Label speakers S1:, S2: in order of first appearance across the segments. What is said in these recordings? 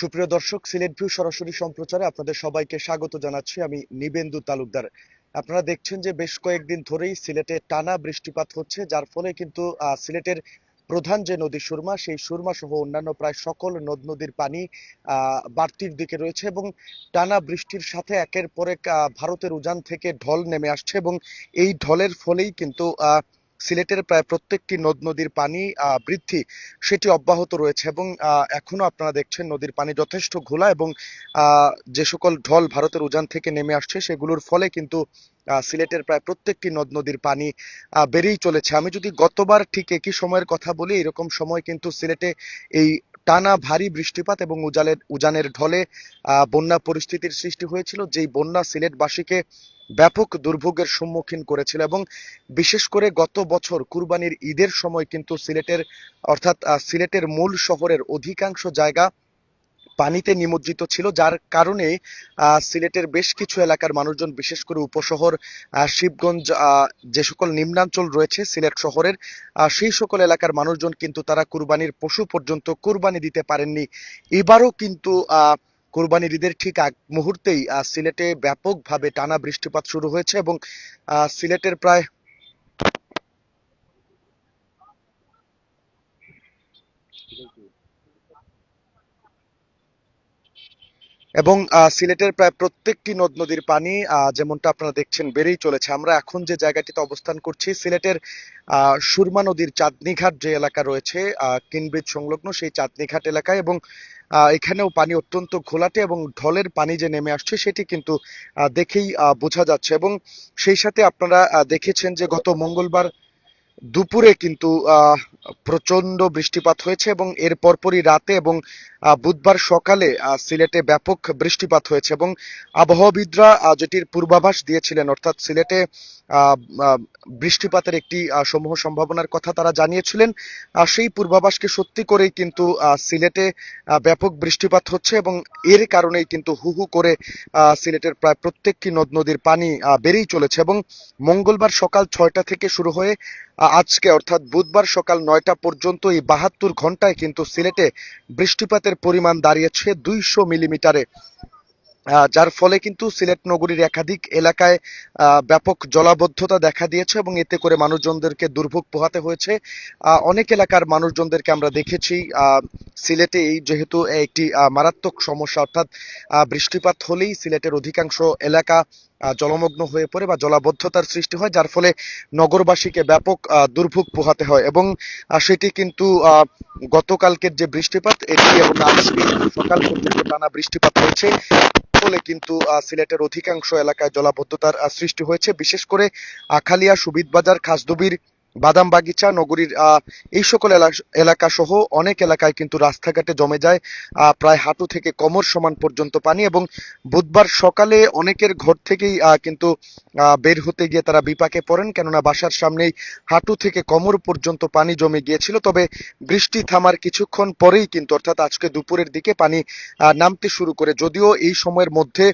S1: সুপ্রিয় দর্শক সিলেট ভিউ সরাসরি সম্প্রচারে আপনাদের সবাইকে স্বাগত জানাচ্ছি। আমি নিবেন্দু তালুকদার। আপনারা দেখছেন যে বেশ কয়েকদিন ধরেই সিলেটে টানা বৃষ্টিপাত হচ্ছে যার ফলে কিন্তু সিলেটের প্রধান যে নদী সুরমা সেই সুরমা সহ অন্যান্য প্রায় সকল নদ নদীর পানি বাড়তির দিকে রয়েছে এবং টানা বৃষ্টির সাথে একের পর এক ভারতের উজান থেকে ঢল নেমে আসছে এবং এই ঢলের ফলেই কিন্তু আহ, সিলেটের প্রায় প্রত্যেকটি নদ নদীর পানি বৃদ্ধি সেটি অব্যাহত রয়েছে এবং এখনও এখনও আপনারা দেখছেন নদীর পানি যথেষ্ট ঘোলা এবং যে সকল ঢল ভারতের উজান থেকে নেমে আসছে সেগুলোর ফলে কিন্তু সিলেটের প্রায় প্রত্যেকটি নদ নদীর পানি বেড়েই চলেছে। আমি যদি গতবার ঠিক একই সময়ের কথা বলি, এরকম সময় কিন্তু সিলেটে এই টানা ভারী বৃষ্টিপাত এবং উজালের, উজানের ঢলে বন্যা পরিস্থিতির সৃষ্টি হয়েছিল, যেই বন্যা সিলেটবাসীকে ব্যাপক দুর্ভোগের সম্মুখীন করেছিল এবং বিশেষ করে গত বছর কুরবানির ঈদের সময় কিন্তু সিলেটের, অর্থাৎ সিলেটের মূল শহরের অধিকাংশ জায়গা পানিতে নিমজ্জিত ছিল, যার কারণে সিলেটের বেশ কিছু এলাকার মানুষজন, বিশেষ করে উপশহর শিবগঞ্জ যে সকল নিম্নাঞ্চল রয়েছে সিলেট শহরের সেই সকল এলাকার মানুষজন কিন্তু তারা কুরবানির পশু পর্যন্ত কুরবানি দিতে পারেননি। এবারও কিন্তু আহ কোরবানির ঈদের ঠিক আগ মুহূর্তেই সিলেটে ব্যাপকভাবে টানা বৃষ্টিপাত শুরু হয়েছে এবং সিলেটের প্রায় এবং সিলেটের প্রায় প্রত্যেকটি নদ নদীর পানি যেমনটা আপনারা দেখছেন বেড়েই চলেছে। আমরা এখন যে জায়গাটিতে অবস্থান করছি, সিলেটের সুরমা নদীর চাঁদনীঘাট যে এলাকা রয়েছে কিনব্রিজ সংলগ্ন সেই চাঁদনীঘাট এলাকায় এবং এখানেও পানি অত্যন্ত ঘোলাটে এবং ঢলের পানি যে নেমে আসছে সেটি কিন্তু দেখেই বোঝা যাচ্ছে। এবং সেই সাথে আপনারা দেখেছেন যে গত মঙ্গলবার দুপুরে কিন্তু প্রচণ্ড বৃষ্টিপাত হয়েছে এবং এর পরপরই রাতে এবং বুধবার সকালে সিলেটে ব্যাপক বৃষ্টিপাত হয়েছে এবং আবহাওয়াবিদরা যেটির পূর্বাভাস দিয়েছিলেন, অর্থাৎ সিলেটে বৃষ্টিপাতের একটি সমূহ সম্ভাবনার কথা তারা জানিয়েছিলেন সেই পূর্বাভাসকে সত্যি করেই কিন্তু সিলেটে ব্যাপক বৃষ্টিপাত হচ্ছে এবং এর কারণেই কিন্তু হু হু করে সিলেটের প্রায় প্রত্যেকটি নদ নদীর পানি বেড়েই চলেছে এবং মঙ্গলবার সকাল ছয়টা থেকে শুরু হয়ে আজকে, অর্থাৎ বুধবার সকাল নয়টা পর্যন্ত এই বাহাত্তর ঘন্টায় কিন্তু সিলেটে বৃষ্টিপাতের পরিমাণ দাঁড়িয়েছে দুইশো মিলিমিটারে। যার ফলে কিন্তু সিলেট নগরীর একাধিক এলাকায় ব্যাপক জলাবদ্ধতা দেখা দিয়েছে এবং এতে করে মানুষজনদেরকে দুর্ভোগ পোহাতে হয়েছে। অনেক এলাকার মানুষজনদেরকে আমরা দেখেছি সিলেটে এই যেহেতু একটি মারাত্মক সমস্যা, অর্থাৎ বৃষ্টিপাত হলেই সিলেটের অধিকাংশ এলাকা জলমগ্ন হয়ে পড়ে বা জলাবদ্ধতার সৃষ্টি হয়, যার ফলে নগরবাসীকে ব্যাপক দুর্ভোগ পোহাতে হয় এবং সেটি কিন্তু গতকালকের যে বৃষ্টিপাত, এটি এবং আজকে সকাল পর্যন্ত টানা বৃষ্টিপাত হয়েছে। ফলে কিন্তু সিলেটের অধিকাংশ এলাকায় জলাবদ্ধতার সৃষ্টি হয়েছে। বিশেষ করে আখালিয়া, সুবিদবাজার, খাসদুবির বাদাম বাগিচা, নগরীর এই সকল এলা- এলাকা সহ অনেক এলাকায় কিন্তু রাস্তাঘাটে জমে যায় প্রায় হাঁটু থেকে কোমর সমান পর্যন্ত পানি এবং বুধবার সকালে অনেকের ঘর থেকেই কিন্তু বের হতে গিয়ে তারা বিপাকে পড়েন কেননা বাসার সামনেই হাঁটু থেকে কোমর পর্যন্ত পানি জমে গিয়েছিল। তবে বৃষ্টি থামার কিছুক্ষণ পরেই কিন্তু, অর্থাৎ আজকে দুপুরের দিকে পানি নামতে শুরু করে। যদিও এই সময়ের মধ্যে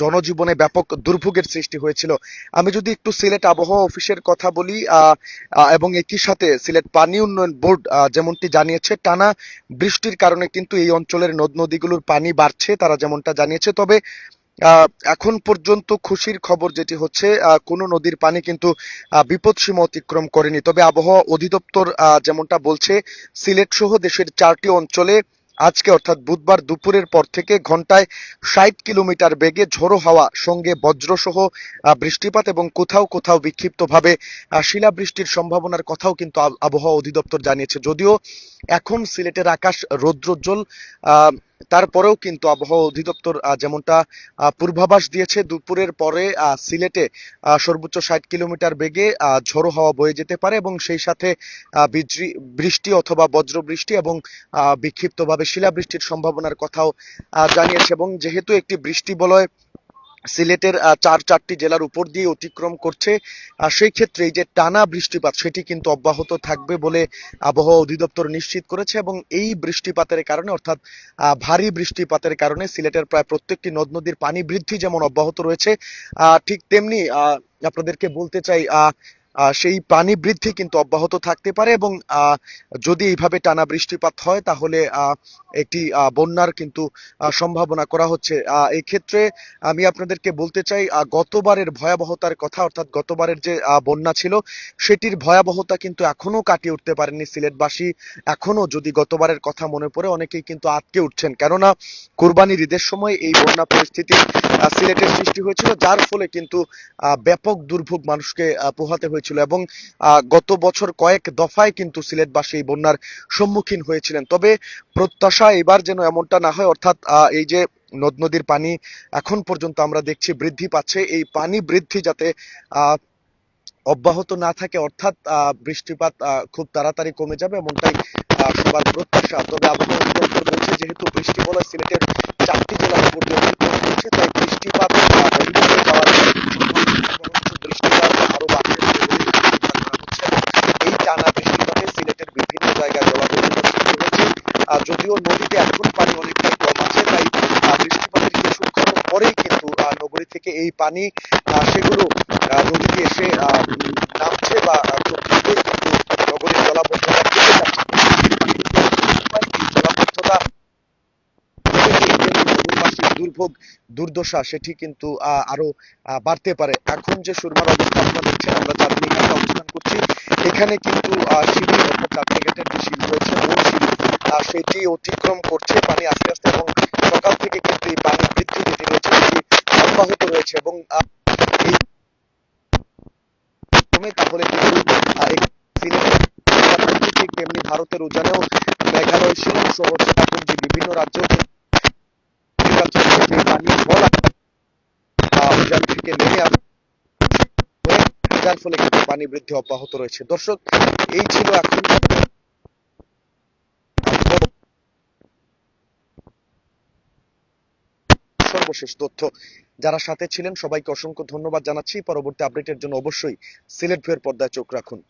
S1: জনজীবনে ব্যাপক দুর্ভোগের সৃষ্টি হয়েছিল। আমি যদি একটু সিলেট আবহাওয়া অফিসের কথা বলি এবং একই সাথে সিলেট পানি উন্নয়ন বোর্ড যেমনটি জানিয়েছে, টানা বৃষ্টির কারণে কিন্তু এই অঞ্চলের নদ নদীগুলোর পানি বাড়ছে, তারা যেমনটা জানিয়েছে। তবে এখন পর্যন্ত খুশির খবর যেটি হচ্ছে কোনো নদীর পানি কিন্তু বিপদসীমা অতিক্রম করেনি। তবে আবহাওয়া অধিদপ্তর যেমনটা বলছে, সিলেট সহ দেশের চারটি অঞ্চলে আজকে অর্থাৎ বুধবার দুপুরের পর থেকে ঘন্টায় ষাট কিলোমিটার বেগে ঝোড়ো হাওয়া, সঙ্গে বজ্রসহ বৃষ্টিপাত এবং কোথাও কোথাও বিক্ষিপ্তভাবে শিলাবৃষ্টির সম্ভাবনার কথাও কিন্তু আব- আবহাওয়া অধিদপ্তর জানিয়েছে। যদিও এখন সিলেটের আকাশ রৌদ্রোজ্জ্বল তারপরেও কিন্তু আবহাওয়া অধিদপ্তর যেমনটা পূর্বাভাস দিয়েছে, দুপুরের পরে সিলেটে সর্বোচ্চ ষাট কিলোমিটার বেগে ঝড়ো হাওয়া বয়ে যেতে পারে এবং সেই সাথে বৃষ্টি অথবা বজ্র বৃষ্টি এবং বিক্ষিপ্তভাবে শিলাবৃষ্টির সম্ভাবনার কথাও জানিয়েছে এবং যেহেতু একটি বৃষ্টি বলয় সিলেটের চার চারটি জেলার উপর দিয়ে অতিক্রম করছে। সেই ক্ষেত্রে এই যে টানা বৃষ্টিপাত, সেটি কিন্তু অব্যাহত থাকবে বলে আবহাওয়া অধিদপ্তর নিশ্চিত করেছে এবং এই বৃষ্টিপাতের কারণে, অর্থাৎ ভারী বৃষ্টিপাতের কারণে সিলেটের প্রায় প্রত্যেকটি নদ নদীর পানি বৃদ্ধি যেমন অব্যাহত রয়েছে ঠিক তেমনি আপনাদেরকে বলতে চাই সেই পানি বৃদ্ধি কিন্তু অব্যাহত থাকতে পারে এবং যদি এইভাবে টানা বৃষ্টিপাত হয়, তাহলে একটি বন্যার কিন্তু সম্ভাবনা করা হচ্ছে। এই ক্ষেত্রে আমি আপনাদেরকে বলতে চাই গতবারের ভয়াবহতার কথা, অর্থাৎ গতবারের যে বন্যা ছিল, সেটির ভয়াবহতা কিন্তু এখনও কাটিয়ে উঠতে পারেনি সিলেটবাসী। এখনও যদি গতবারের কথা মনে পড়ে, অনেকেই কিন্তু আটকে উঠছেন। কেননা, কুরবানির ঈদের সময় এই বন্যা পরিস্থিতি সিলেটের সৃষ্টি হয়েছিল, যার ফলে কিন্তু ব্যাপক দুর্ভোগ মানুষকে পোহাতে হয়েছিল এবং গত বছর কয়েক দফায় কিন্তু সিলেটবাসী এই বন্যার সম্মুখীন হয়েছিলেন। তবে প্রত্যাশা এবার যেন এমনটা না হয়, অর্থাৎ এই যে নদ নদীর পানি এখন পর্যন্ত আমরা দেখছি বৃদ্ধি পাচ্ছে, এই পানি বৃদ্ধি যাতে অব্যাহত না থাকে, অর্থাৎ বৃষ্টিপাত খুব তাড়াতাড়ি কমে যাবে এমনটাই সবার প্রত্যাশা। তবে আবহাওয়া অধিদপ্তর বলছে যেহেতু বৃষ্টি বলয় সিলেটের চারটি জেলার উপর দিয়ে তাই বৃষ্টিপাত আহ, অবিলম্বে যাওয়ার সম্ভাবনা বরঞ্চ বৃষ্টিপাত আরও বাড়বে বলে চিন্তা করা হচ্ছে এই টানা বৃষ্টিপাতে সিলেটের বিভিন্ন জায়গায় জলাবদ্ধতা সৃষ্টি হয়েছে আহ, যদিও নদীতে এখন পানি অনেকটাই কম আছে তাই আহ, বৃষ্টিপাতের কিছুক্ষণ পরেই কিন্তু আহ, নগরী থেকে এই পানি সেগুলো নদীতে এসে নামছে বা নগরীর জলাবদ্ধতা জলাবদ্ধতা দুর্ভোগ, দুর্দশা, সেটি কিন্তু আরও বাড়তে পারে। এখন যে সুরমার অবস্থা আপনারা দেখছেন, আমরা চাঁদনি ঘাটে অবস্থান করছি। এখানে কিন্তু সেটি অতিক্রম করছে পানি আস্তে আস্তে এবং সকাল থেকে কিন্তু এই পানি বৃদ্ধি যেটি রয়েছে অব্যাহত রয়েছে এবং তাহলে তেমনি ভারতের উজানেও মেঘালয় শিলং সহ চেরাপুঞ্জি বিভিন্ন যার ফলে কিন্তু পানি বৃদ্ধি অব্যাহত রয়েছে। দর্শক, এই ছিল এখন সর্বশেষ তথ্য। যারা সাথে ছিলেন, সবাইকে অসংখ্য ধন্যবাদ জানাচ্ছি। পরবর্তী আপডেটের জন্য অবশ্যই সিলেট ভিউয়ের পর্দায় চোখ রাখুন।